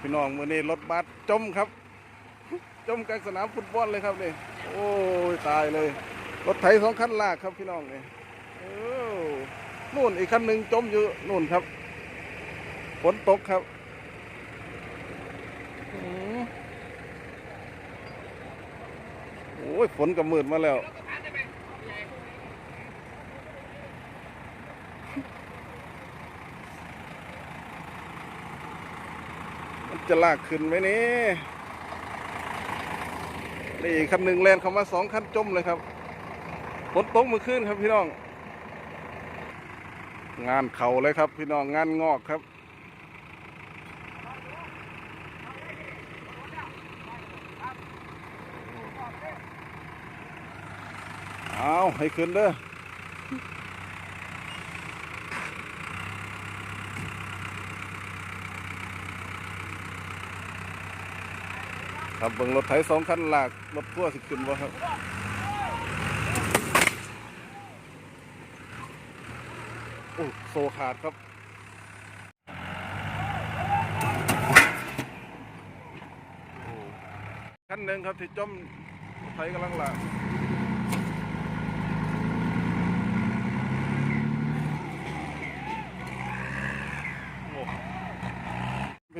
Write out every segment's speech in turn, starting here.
พี่น้องมือนี้รถบัสจมครับ จมกลางสนามฟุตบอลเลยครับนี่โอ้ยตายเลย รถไถสองคันลากครับพี่น้องนี่นู่นอีกคันหนึ่งจมอยู่นู่นครับฝนตกครับโอ้ยฝนกับมืดมาแล้ว มันจะลากขึ้นไหมนี่นี่คันหนึ่งแลนเข้ามาสองคันจมเลยครับฝนตกเมื่อคืนครับพี่น้อง งานเข่าเลยครับ พี่น้องงานงอกครับเอาให้ขึ้นเด้อ ครับเบิ่งรถไถสองคันหลากรถพ่วงสิขึ้นบ่ครับโอ้โซขาดครับโอ้คันหนึ่งครับที่จมรถไถกำลังหลาก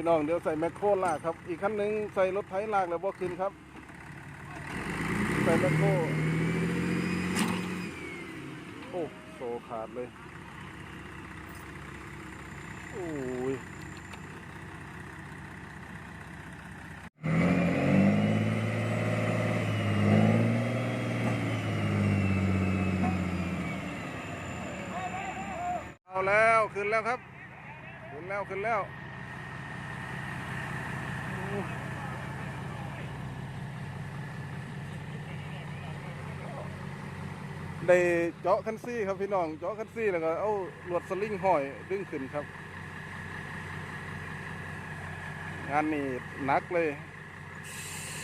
พี่น้องเดี๋ยวใส่แมคโครลากครับ อีกคันหนึ่งใส่รถไถลากแล้วบ่ขึ้นครับ ใส่แมคโครโอ้โซขาดเลยโอ้ยเอาแล้วขึ้นแล้วครับ ขึ้นแล้วขึ้นแล้ว ได้เจาะคันซี่ครับพี่น้องเจาะคันซี่แล้วก็เอาลวดสลิงห้อยดึงขึ้นครับ งานนี้หนักเลย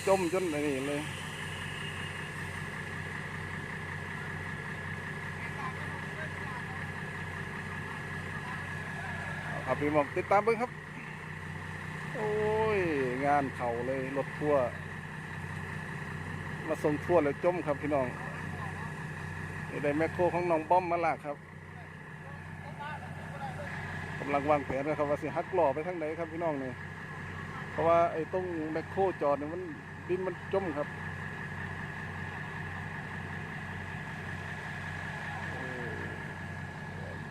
จมจนไอ้นี่เลยเอาพี่มอกติดตามเบิ้งครับ โอ้ย งานเข่าเลยรถทั่ว มาส่งทั่วแล้วจมครับพี่น้อง ได้แมคโครของน้องป้อมมาลากครับกำลังวางแผนนะครับว่าสิหักหล่อไปทางไหนครับพี่น้องเนี่ยเพราะว่าไอ้ตรงแมคโครจอดเนี่ยมันดินมันจมครับ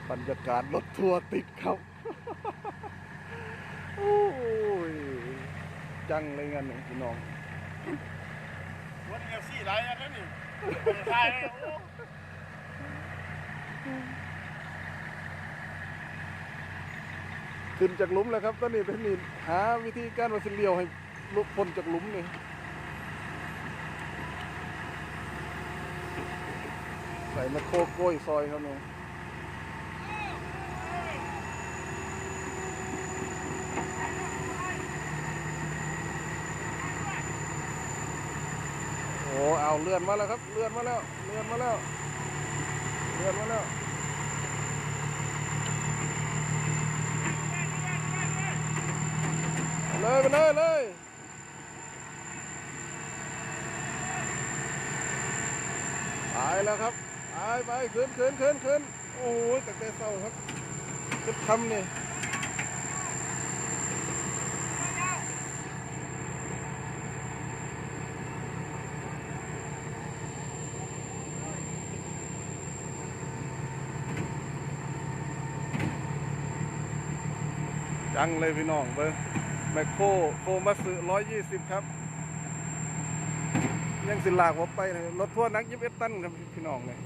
บรรยากาศรถทัวร์ติดครับโอ้ยจังเลยงั้นนี่พี่น้องวันเอฟซีไรอันนั้นนี่ใช่เลยโอ้ ขึ้นจากหลุมแล้วครับตอนนี้ตอนนี้หาวิธีการว่าสิเลียวให้ลุกพ้นจากหลุมนี่ใส่มคโครโกล้ยซอยเขาเนี่โอ้เอาเลื่อนมาแล้วครับ เลื่อนมาแล้ว เลื่อนมาแล้ว ดือนมาแล้วเลยไปเลยเลยไปแล้วครับไปไปขึ้นขึ้นขึ้นขึ้นโอ้โหต่แต่เศร้าครับขึ้นทำนี่ จังเลยพี่น้องเบิ้งแมคโครโคมัสึร้อยยี่สิบครับ ยังสิลากผมไปเลยรถทั่วร์นักยิบเอ็ดตันครับพี่น้องเลย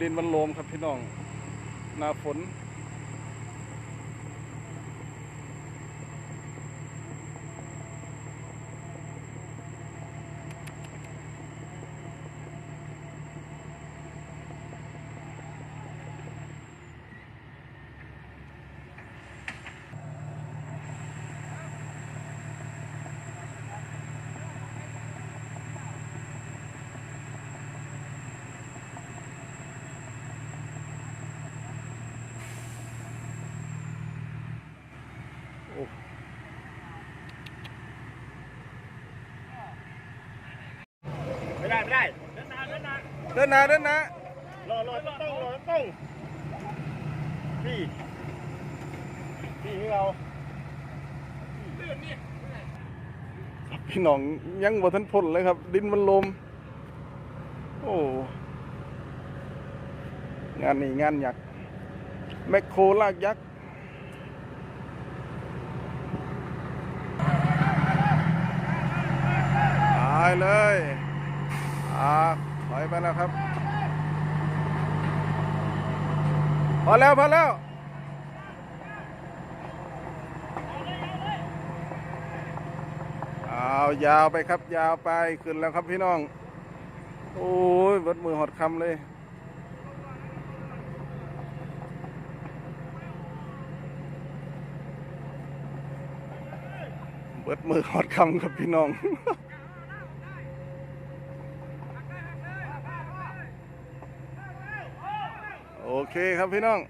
ดินมันโลมครับพี่น้องหน้าฝน ไม่ได้ไม่ได้ เดินนาเดินนาเดินนะเดินนะรอรอต้องรอต้องพี่พี่ของเราพี่น้องยังบ่ทันพ่นเลยครับ ดินมันลม โอ้งานนี้งานยักแมคโครลากยักษ์ เลยอ่าถอยไปแล้วครับ พอแล้ว พอแล้วเอายาวไปครับ ยาวไปขึ้นแล้วครับพี่น้อง โอ้ยเบิดมือหดคำเลยเบิดมือหอดคำครับพี่น้อง โอ เคครับพี่น้อง